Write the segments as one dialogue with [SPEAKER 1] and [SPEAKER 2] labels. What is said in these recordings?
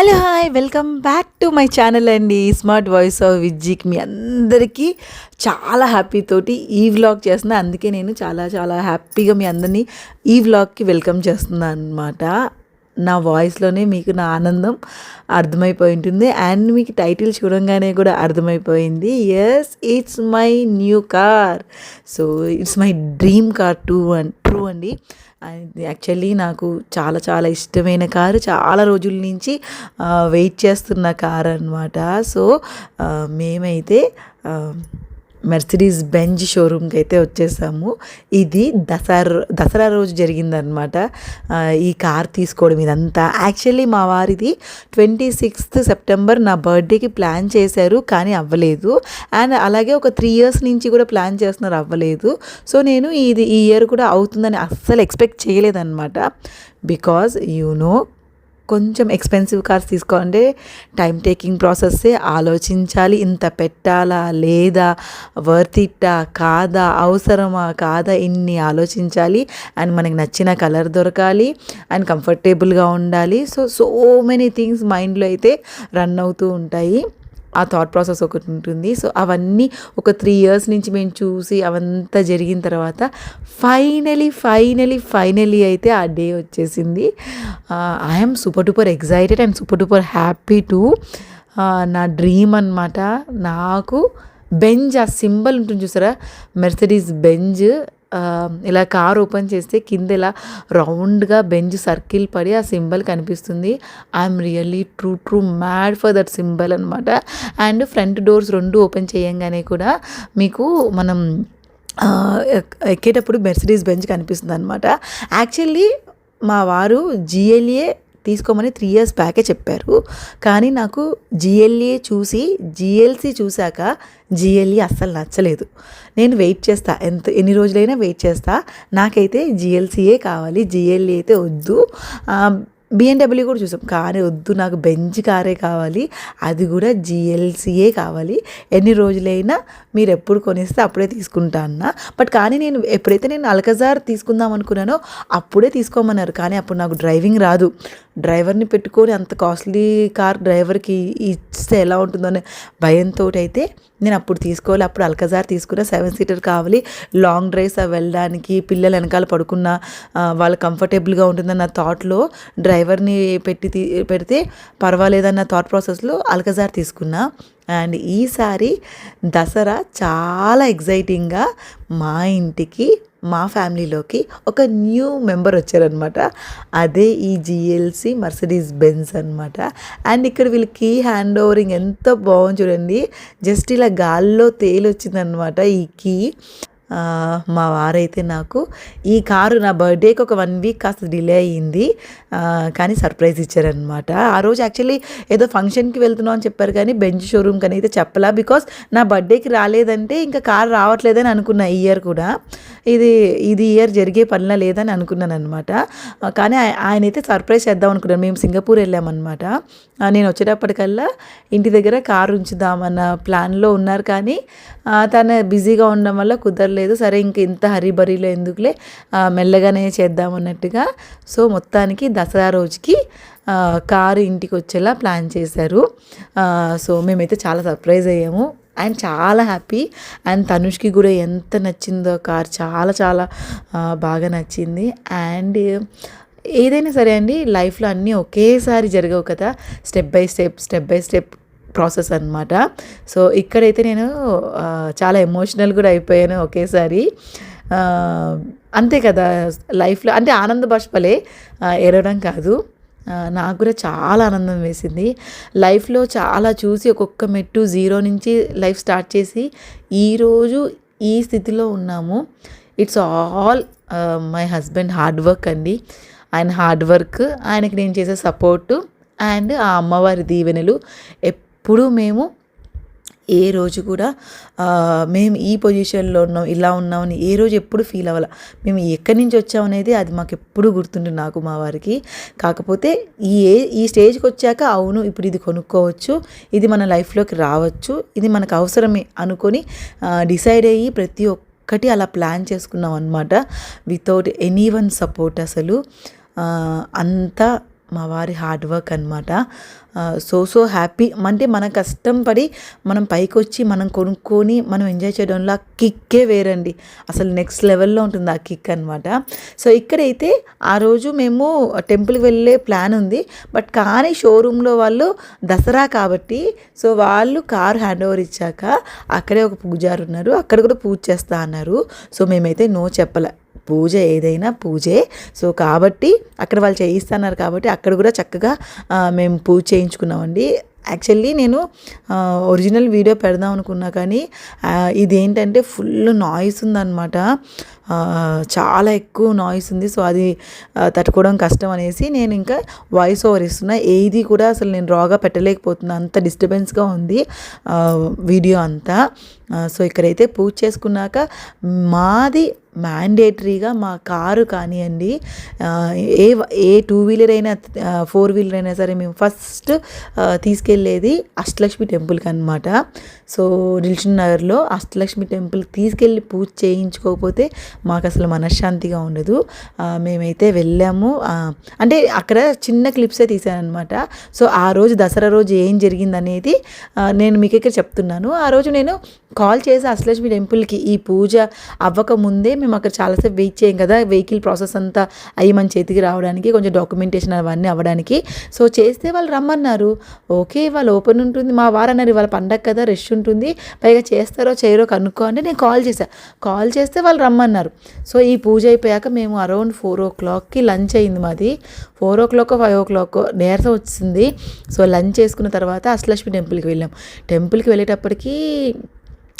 [SPEAKER 1] Hello hi welcome back to my channel అండి. Smart voice of విజ్జిక్ మీ అందరికీ చాలా హ్యాపీ తోటి ఈ వ్లాగ్ చేస్తున్నా. అందుకే నేను చాలా చాలా హ్యాపీగా మీ అందరినీ ఈ వ్లాగ్కి వెల్కమ్ చేస్తున్నాను అనమాట నా వాయిస్లోనే మీకు నా ఆనందం అర్థమైపోయి ఉంటుంది. అండ్ మీకు టైటిల్ చూడంగానే కూడా అర్థమైపోయింది. Yes it's my new car so it's my dream car too and true అండి. యాక్చువల్లీ నాకు చాలా చాలా ఇష్టమైన కారు. చాలా రోజుల నుంచి వెయిట్ చేస్తున్న కార్ అనమాట సో మేమైతే మెర్సిడీస్ బెంజ్ షోరూమ్కి అయితే వచ్చేసాము. ఇది దసరా దసరా రోజు జరిగిందనమాట ఈ కార్ తీసుకోవడం ఇదంతా. యాక్చువల్లీ మా వారిది ట్వంటీ సిక్స్త్ సెప్టెంబర్ నా బర్త్డేకి ప్లాన్ చేశారు కానీ అవ్వలేదు. అండ్ అలాగే ఒక త్రీ ఇయర్స్ నుంచి కూడా ప్లాన్ చేస్తున్నారు అవ్వలేదు. సో నేను ఇది ఈ ఇయర్ కూడా అవుతుందని అస్సలు ఎక్స్పెక్ట్ చేయలేదన్నమాట. బికాజ్ యూ నో కొంచెం ఎక్స్పెన్సివ్ కార్స్ తీసుకోండి టైం టేకింగ్ ప్రాసెస్సే ఆలోచించాలి. ఇంత పెట్టాలా లేదా వర్తిట్టా కాదా అవసరమా కాదా ఇన్ని ఆలోచించాలి. అండ్ మనకి నచ్చిన కలర్ దొరకాలి. అండ్ కంఫర్టబుల్గా ఉండాలి. సో సో మెనీ థింగ్స్ మైండ్లో అయితే రన్ అవుతూ ఉంటాయి. ఆ థాట్ ప్రాసెస్ ఒకటి ఉంటుంది. సో అవన్నీ ఒక త్రీ ఇయర్స్ నుంచి మేము చూసి అవంతా జరిగిన తర్వాత ఫైనలీ ఫైనలీ ఫైనలీ అయితే ఆ డే వచ్చేసింది. I'm super duper excited and super duper happy to నా డ్రీమ్ అనమాట నాకు బెంజ్ ఆ సింబల్ ఉంటుంది చూసారా? మెర్సిడీస్ బెంజ్ ఇలా కార్ ఓపెన్ చేస్తే కింద ఇలా రౌండ్గా బెంచ్ సర్కిల్ పడి ఆ సింబల్ కనిపిస్తుంది. I'm really true true mad for that symbol అనమాట అండ్ ఫ్రంట్ డోర్స్ రెండు ఓపెన్ చేయంగానే కూడా మీకు మనం ఎక్కేటప్పుడు మెర్సిడీస్ బెంచ్ కనిపిస్తుంది అనమాట యాక్చువల్లీ మా వారు జిఎల్ఏ తీసుకోమని త్రీ ఇయర్స్ బ్యాకే చెప్పారు. కానీ నాకు జిఎల్ఏ చూసి జిఎల్సి చూశాక జిఎల్ఈ అస్సలు నచ్చలేదు. నేను వెయిట్ చేస్తా. ఎంత ఎన్ని రోజులైనా వెయిట్ చేస్తా. నాకైతే జిఎల్సీయే కావాలి జిఎల్ఈ అయితే వద్దు. బిఎన్డబ్ల్యూ కూడా చూసాం. కారే వద్దు నాకు బెంచ్ కారే కావాలి అది కూడా జిఎల్సీఏ కావాలి. ఎన్ని రోజులైనా మీరు ఎప్పుడు కొనిస్తే అప్పుడే తీసుకుంటా అన్న. బట్ కానీ నేను ఎప్పుడైతే నేను అల్కజార్ తీసుకుందాం అనుకున్నానో అప్పుడే తీసుకోమన్నారు. కానీ అప్పుడు నాకు డ్రైవింగ్ రాదు. డ్రైవర్ని పెట్టుకొని అంత కాస్ట్లీ కార్ డ్రైవర్కి ఇస్తే ఎలా ఉంటుందో అనే భయంతో అయితే నేను అప్పుడు తీసుకోవాలి అప్పుడు అల్కజార్ తీసుకున్న సెవెన్ సీటర్ కావాలి. లాంగ్ డ్రైవ్స్ వెళ్ళడానికి పిల్లలు వెనకాల పడుకున్న వాళ్ళు కంఫర్టబుల్గా ఉంటుందన్న థాట్లో డ్రైవర్ని పెట్టి పెడితే పర్వాలేదన్న థాట్ ప్రాసెస్లో అల్కజార్ తీసుకున్నా. అండ్ ఈసారి దసరా చాలా ఎగ్జైటింగ్గా మా ఇంటికి మా ఫ్యామిలీలోకి ఒక న్యూ మెంబర్ వచ్చారనమాట అదే ఈ జిఎల్సి మర్సిడీస్ బెన్స్ అనమాట అండ్ ఇక్కడ వీళ్ళకి హ్యాండ్ ఓవరింగ్ ఎంత బాగుంది చూడండి. జస్ట్ ఇలా గాల్లో తేలొచ్చిందనమాట ఈ కీ. మా వారైతే నాకు ఈ కారు నా బర్త్డేకి ఒక వన్ వీక్ కాస్త డిలే అయ్యింది. కానీ సర్ప్రైజ్ ఇచ్చారనమాట ఆ రోజు యాక్చువల్లీ ఏదో ఫంక్షన్కి వెళ్తున్నాం అని చెప్పారు కానీ బెంచ్ షోరూమ్కి అని అయితే చెప్పలా బికాస్ నా బర్త్డేకి రాలేదంటే ఇంకా కారు రావట్లేదని అనుకున్నా ఈ ఇయర్ కూడా. ఇది ఇది ఇయర్ జరిగే పనిలా లేదని అనుకున్నాను అనమాట కానీ ఆయన అయితే సర్ప్రైజ్ చేద్దాం అనుకున్నాను మేము సింగపూర్ వెళ్ళామన్నమాట. నేను వచ్చేటప్పటికల్లా ఇంటి దగ్గర కారు ఉంచుదామన్న ప్లాన్లో ఉన్నారు కానీ తను బిజీగా ఉండడం వల్ల కుదరలేదు. సరే ఇంక ఇంత హరీబరీలో ఎందుకులే? మెల్లగానే చేద్దామన్నట్టుగా సో మొత్తానికి దసరా రోజుకి కారు ఇంటికి వచ్చేలా ప్లాన్ చేశారు. సో మేమైతే చాలా సర్ప్రైజ్ అయ్యాము. అండ్ చాలా హ్యాపీ అండ్ తనుష్కి కూడా ఎంత నచ్చిందో కార్ చాలా చాలా బాగా నచ్చింది. అండ్ uh, ఏదైనా సరే అండి లైఫ్లో అన్నీ ఒకేసారి జరగవు కదా. Step by step step by step process అనమాట సో ఇక్కడైతే నేను చాలా ఎమోషనల్ కూడా అయిపోయాను ఒకేసారి. అంతే కదా లైఫ్లో అంటే ఆనంద బాష్పలే ఎరవడం కాదు. నాకు కూడా చాలా ఆనందం వేసింది. లైఫ్లో చాలా చూసి ఒక్కొక్క మెట్టు జీరో నుంచి లైఫ్ స్టార్ట్ చేసి ఈరోజు ఈ స్థితిలో ఉన్నాము. It's all my husband hard work అండి. ఆయన హార్డ్ వర్క్ ఆయనకి నేను చేసే సపోర్టు అండ్ ఆ అమ్మవారి దీవెనలు ఎప్పుడూ మేము ఏ రోజు కూడా మేము ఈ పొజిషన్లో ఉన్నాం ఇలా ఉన్నామని ఏ రోజు ఎప్పుడు ఫీల్ అవ్వాలి. మేము ఎక్కడి నుంచి వచ్చామనేది అది మాకు ఎప్పుడు గుర్తుంటుంది నాకు మా వారికి. కాకపోతే ఈ ఏ ఈ స్టేజ్కి వచ్చాక అవును ఇప్పుడు ఇది కొనుక్కోవచ్చు ఇది మన లైఫ్లోకి రావచ్చు ఇది మనకు అవసరమే అనుకొని డిసైడ్ అయ్యి ప్రతి ఒక్కటి అలా ప్లాన్ చేసుకున్నాం అనమాట వితౌట్ ఎనీ వన్ సపోర్ట్ అసలు. అంతా మా వారి హార్డ్ వర్క్ అనమాట సో సో హ్యాపీ. అంటే మన కష్టం పడి మనం పైకి వచ్చి మనం కొనుక్కొని మనం ఎంజాయ్ చేయడంలో ఆ కిక్కే వేరండి. అసలు నెక్స్ట్ లెవెల్లో ఉంటుంది ఆ కిక్ అనమాట సో ఇక్కడైతే ఆ రోజు మేము టెంపుల్కి వెళ్ళే ప్లాన్ ఉంది. బట్ కానీ షోరూంలో వాళ్ళు దసరా కాబట్టి సో వాళ్ళు కార్ హ్యాండ్ ఓవర్ ఇచ్చాక అక్కడే ఒక పూజారు ఉన్నారు. అక్కడ కూడా పూజ చేస్తా అన్నారు. సో మేమైతే నో చెప్పలే. పూజ ఏదైనా పూజే. సో కాబట్టి అక్కడ వాళ్ళు చేయిస్తున్నారు కాబట్టి అక్కడ కూడా చక్కగా మేము పూజ చేయించుకున్నామండి. యాక్చువల్లీ నేను ఒరిజినల్ వీడియో పెడదాం అనుకున్నా కానీ ఇదేంటంటే ఫుల్ నాయిస్ ఉందన్నమాట. చాలా ఎక్కువ నాయిస్ ఉంది. సో అది తట్టుకోవడం కష్టం అనేసి నేను ఇంకా వాయిస్ ఓవర్ ఇస్తున్నా. ఏది కూడా అసలు నేను రాగా పెట్టలేకపోతున్నా. అంత డిస్టర్బెన్స్గా ఉంది వీడియో అంతా. సో ఇక్కడైతే పూజ చేసుకున్నాక మాది మ్యాండేటరీగా మా కారు కానివ్వండి ఏ ఏ టూ వీలర్ అయినా ఫోర్ వీలర్ అయినా సరే మేము ఫస్ట్ తీసుకెళ్ళేది అష్టలక్ష్మి టెంపుల్కి అనమాట సో దిల్షన్ నగర్లో అష్టలక్ష్మి టెంపుల్కి తీసుకెళ్ళి పూజ చేయించుకోకపోతే మాకు అసలు మనశ్శాంతిగా ఉండదు. మేమైతే వెళ్ళాము. అంటే అక్కడ చిన్న క్లిప్సే తీసాను అనమాట సో ఆ రోజు దసరా రోజు ఏం జరిగిందనేది నేను మీకు ఇక్కడ చెప్తున్నాను. ఆ రోజు నేను కాల్ చేసి అష్టలక్ష్మి టెంపుల్కి ఈ పూజ అవ్వక ముందే మేము అక్కడ చాలాసేపు వెయిట్ చేయం కదా వెహికల్ ప్రాసెస్ అంతా అయ్యి మన చేతికి రావడానికి కొంచెం డాక్యుమెంటేషన్ అవన్నీ అవ్వడానికి. సో చేస్తే వాళ్ళు రమ్మన్నారు. ఓకే వాళ్ళు ఓపెన్ ఉంటుంది మా వారు అన్నారు వాళ్ళ పండగ కదా రష్ ఉంటుంది పైగా చేస్తారో చేయరో కనుక్కో అంటే నేను కాల్ చేశాను కాల్ చేస్తే వాళ్ళు రమ్మన్నారు. సో ఈ పూజ అయిపోయాక మేము అరౌండ్ ఫోర్ ఓ క్లాక్కి లంచ్ అయింది మాది. Four o'clock five o'clock నేరసం వచ్చింది. సో లంచ్ చేసుకున్న తర్వాత అశ్లక్ష్మి టెంపుల్కి వెళ్ళాం. టెంపుల్కి వెళ్ళేటప్పటికీ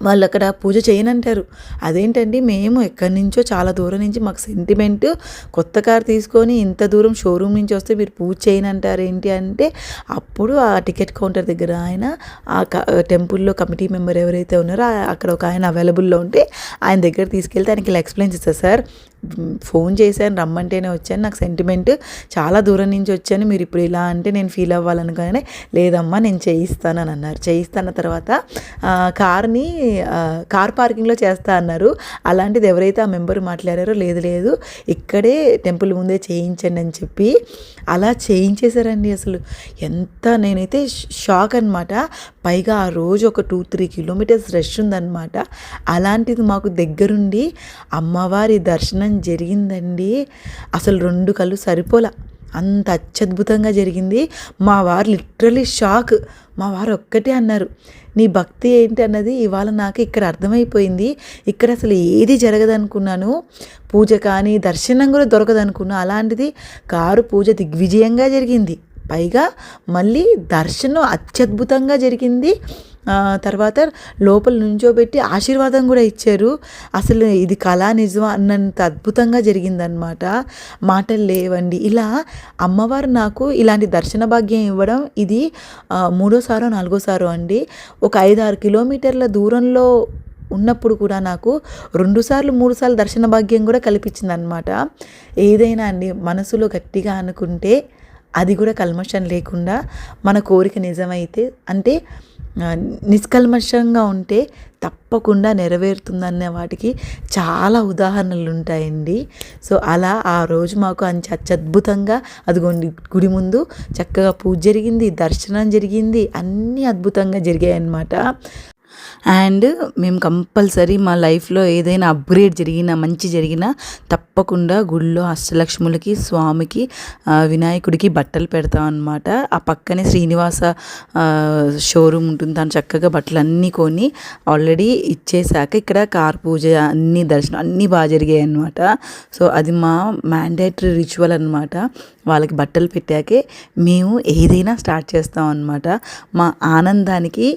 [SPEAKER 1] వాళ్ళు అక్కడ పూజ చేయనంటారు. అదేంటండి మేము ఎక్కడి నుంచో చాలా దూరం నుంచి మాకు సెంటిమెంట్ కొత్త కార్ తీసుకొని ఇంత దూరం షోరూమ్ నుంచి వస్తే మీరు పూజ చేయనంటారు ఏంటి అంటే అప్పుడు ఆ టికెట్ కౌంటర్ దగ్గర ఆయన ఆ టెంపుల్లో కమిటీ మెంబర్ ఎవరైతే ఉన్నారో అక్కడ ఒక ఆయన అవైలబుల్లో ఉంటే ఆయన దగ్గర తీసుకెళ్తే ఆయనకి ఇలా ఎక్స్ప్లెయిన్ చేస్తారు సార్ ఫోన్ చేశాను రమ్మంటేనే వచ్చాను. నాకు సెంటిమెంట్ చాలా దూరం నుంచి వచ్చాను. మీరు ఇప్పుడు ఇలా అంటే నేను ఫీల్ అవ్వాలనుకోగానే లేదమ్మా నేను చేయిస్తాను అని అన్నారు. చేయిస్తాన్న తర్వాత కార్ని కార్ పార్కింగ్లో చేస్తా అన్నారు. అలాంటిది ఎవరైతే ఆ మెంబర్ మాట్లాడారో లేదు లేదు ఇక్కడే టెంపుల్ ముందే చేయించండి అని చెప్పి అలా చేయించేశారండి అసలు. ఎంత నేనైతే షాక్ అనమాట పైగా ఆ రోజు ఒక టూ త్రీ కిలోమీటర్స్ రష్ ఉందన్నమాట. అలాంటిది మాకు దగ్గరుండి అమ్మవారి దర్శనం జరిగిందండి. అసలు రెండు కళ్ళు సరిపోలా. అంత అత్యద్భుతంగా జరిగింది. మా వారు లిటరలీ షాక్. మా వారు ఒక్కటే అన్నారు నీ భక్తి ఏంటి అన్నది ఇవాళ నాకు ఇక్కడ అర్థమైపోయింది. ఇక్కడ అసలు ఏది జరగదనుకున్నాను? పూజ కానీ దర్శనం కూడా దొరకదనుకున్నా. అలాంటిది కారు పూజ దిగ్విజయంగా జరిగింది. పైగా మళ్ళీ దర్శనం అత్యద్భుతంగా జరిగింది. తర్వాత లోపల నుంచోబెట్టి ఆశీర్వాదం కూడా ఇచ్చారు. అసలు ఇది కళా నిజం అన్నంత అద్భుతంగా జరిగిందనమాట మాటలు లేవండి. ఇలా అమ్మవారు నాకు ఇలాంటి దర్శన భాగ్యం ఇవ్వడం ఇది మూడోసారో నాలుగోసారో అండి. ఒక ఐదు ఆరు కిలోమీటర్ల దూరంలో ఉన్నప్పుడు కూడా నాకు రెండుసార్లు మూడు సార్లు దర్శన భాగ్యం కూడా కల్పించింది అనమాట ఏదైనా అండి మనసులో గట్టిగా అనుకుంటే అది కూడా కల్మషం లేకుండా మన కోరిక నిజమైతే అంటే నిష్కల్మషంగా ఉంటే తప్పకుండా నెరవేరుతుందనే వాటికి చాలా ఉదాహరణలు ఉంటాయండి సో అలా ఆ రోజు మాకు అంత అత్యద్భుతంగా అదిగోండి గుడి ముందు చక్కగా పూజ జరిగింది దర్శనం జరిగింది అన్నీ అద్భుతంగా జరిగాయి అన్నమాట అండ్ మేము కంపల్సరీ మా లైఫ్లో ఏదైనా అప్గ్రేడ్ జరిగినా మంచి జరిగినా తప్పకుండా గుళ్ళో అష్టలక్ష్ములకి స్వామికి వినాయకుడికి బట్టలు పెడతాం అనమాట ఆ పక్కనే శ్రీనివాస షోరూమ్ ఉంటుంది. దాని చక్కగా బట్టలు అన్నీ కొని ఆల్రెడీ ఇచ్చేసాక ఇక్కడ కార్ పూజ అన్ని దర్శనం అన్నీ బాగా జరిగాయి అనమాట సో అది మా మ్యాండేటరీ రిచువల్ అనమాట వాళ్ళకి బట్టలు పెట్టాకే మేము ఏదైనా స్టార్ట్ చేస్తాం అనమాట మా ఆనందానికి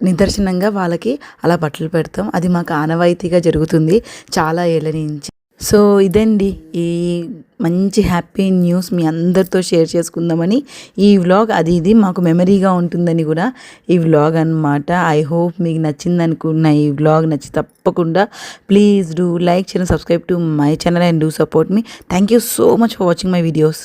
[SPEAKER 1] నిదర్శనంగా వాళ్ళకి అలా బట్టలు పెడతాం. అది మాకు ఆనవాయితీగా జరుగుతుంది చాలా ఏళ్ళ నుంచి. సో ఇదండి ఈ మంచి హ్యాపీ న్యూస్ మీ అందరితో షేర్ చేసుకుందామని ఈ వ్లాగ్ అది ఇది మాకు మెమరీగా ఉంటుందని కూడా ఈ వ్లాగ్ అన్నమాట. ఐ హోప్ మీకు నచ్చింది అనుకున్న ఈ వ్లాగ్ నచ్చి తప్పకుండా ప్లీజ్ డూ లైక్ చేయండి subscribe to my channel and do support me. Thank you so much for watching my videos.